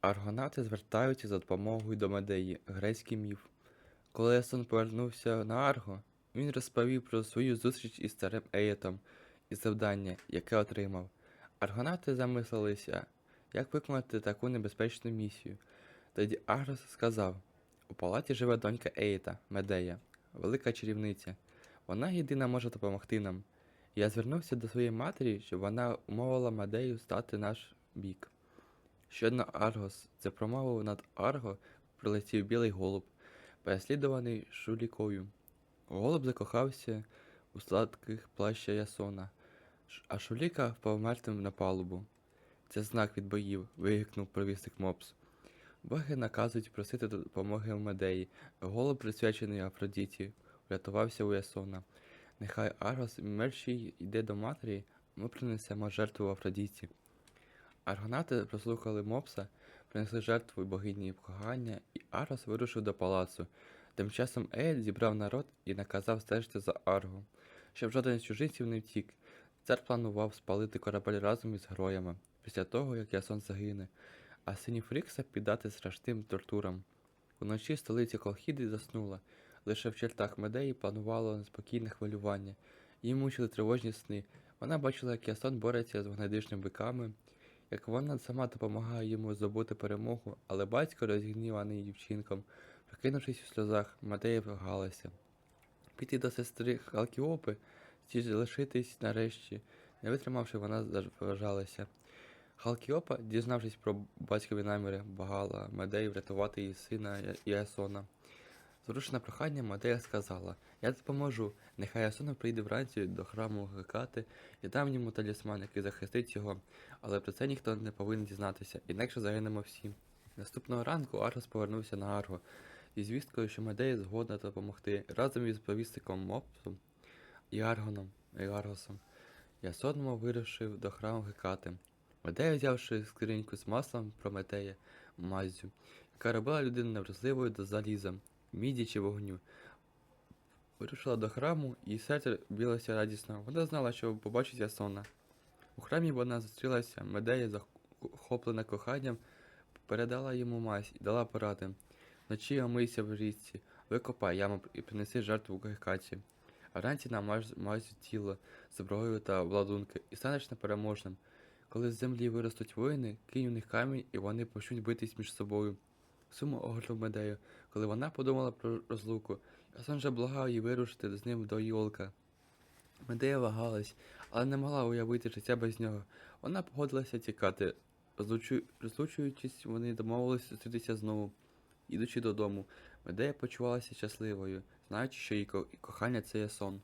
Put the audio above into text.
Аргонавти звертаються за допомогою до Медеї, грецький міф. Коли Ясон повернувся на Арго, він розповів про свою зустріч із старим Еєтом і завдання, яке отримав. Аргонавти замислилися, як виконати таку небезпечну місію. Тоді Аргос сказав: у палаті живе донька Еєта, Медея, велика чарівниця. Вона єдина може допомогти нам. Я звернувся до своєї матері, щоб вона умовила Медею стати наш бік. Щодо Аргос, це промовив над Арго прилетів білий голуб, переслідуваний шулікою. Голуб закохався у сладких плаща Ясона, а шуліка впав мертвим на палубу. Це знак від боїв, вигукнув провісник Мопс. Боги наказують просити допомоги у Медеї. Голуб, присвячений Афродіті, врятувався у Ясона. Нехай Аргос мерщій йде до матері, ми принесемо жертву Афродіті. Аргонавти прослухали Мопса, принесли жертву богині кохання, і Аргос вирушив до палацу. Тим часом Ейль зібрав народ і наказав стежити за Арго, щоб жоден з чужинців не втік. Цар планував спалити корабель разом із героями, після того, як Ясон загине, а синів Фрікса піддати страшним тортурам. Уночі столиця Колхіди заснула, лише в чертах Медеї панувало неспокійне хвилювання. Її мучили тривожні сни. Вона бачила, як Ясон бореться з вогнедишними биками, як вона сама допомагає йому здобути перемогу, але батько, розгніваний її вчинком, прокинувшись у сльозах, Медея вагалася. Піти до сестри Халкіопи чи залишитись нарешті, не витримавши, вона заважалася. Халкіопа, дізнавшись про батькові наміри, багала Медею врятувати її сина Ясона. Зрушена прохання, Медея сказала: Я допоможу. Нехай Ясона прийде вранці до храму Гекати і дам йому талісман, який захистить його, але про це ніхто не повинен дізнатися, інакше загинемо всі. Наступного ранку Аргос повернувся на Арго із звісткою, що Медея згодна допомогти разом із повісником Мопсом і Аргоном і Аргосом. Ясон вирушив до храму Гекати. Медея, взявши скриньку з маслом Прометея, маззю, яка робила людину невразливою до заліза, міді чи вогню. Вирушила до храму, і серце білося радісно. Вона знала, що побачить Ясона. У храмі вона зустрілася, Медея, захоплена коханням, передала йому мазь і дала поради. Вночі омийся в річці, викопай яму і принеси жертву. А вранці намаж мазю тіло, зброю та обладунки, і станеш непереможним. Коли з землі виростуть воїни, кинь у них камінь, і вони почнуть битись між собою. Сумо огорнув Медею, коли вона подумала про розлуку. Же благав її вирушити з ним до Йолка. Медея вагалась, але не могла уявити життя без нього. Вона погодилася тікати. Розлучу... Розлучуючись, вони домовилися зустрітися знову. Ідучи додому, Медея почувалася щасливою, знаючи, що її кохання це є сон.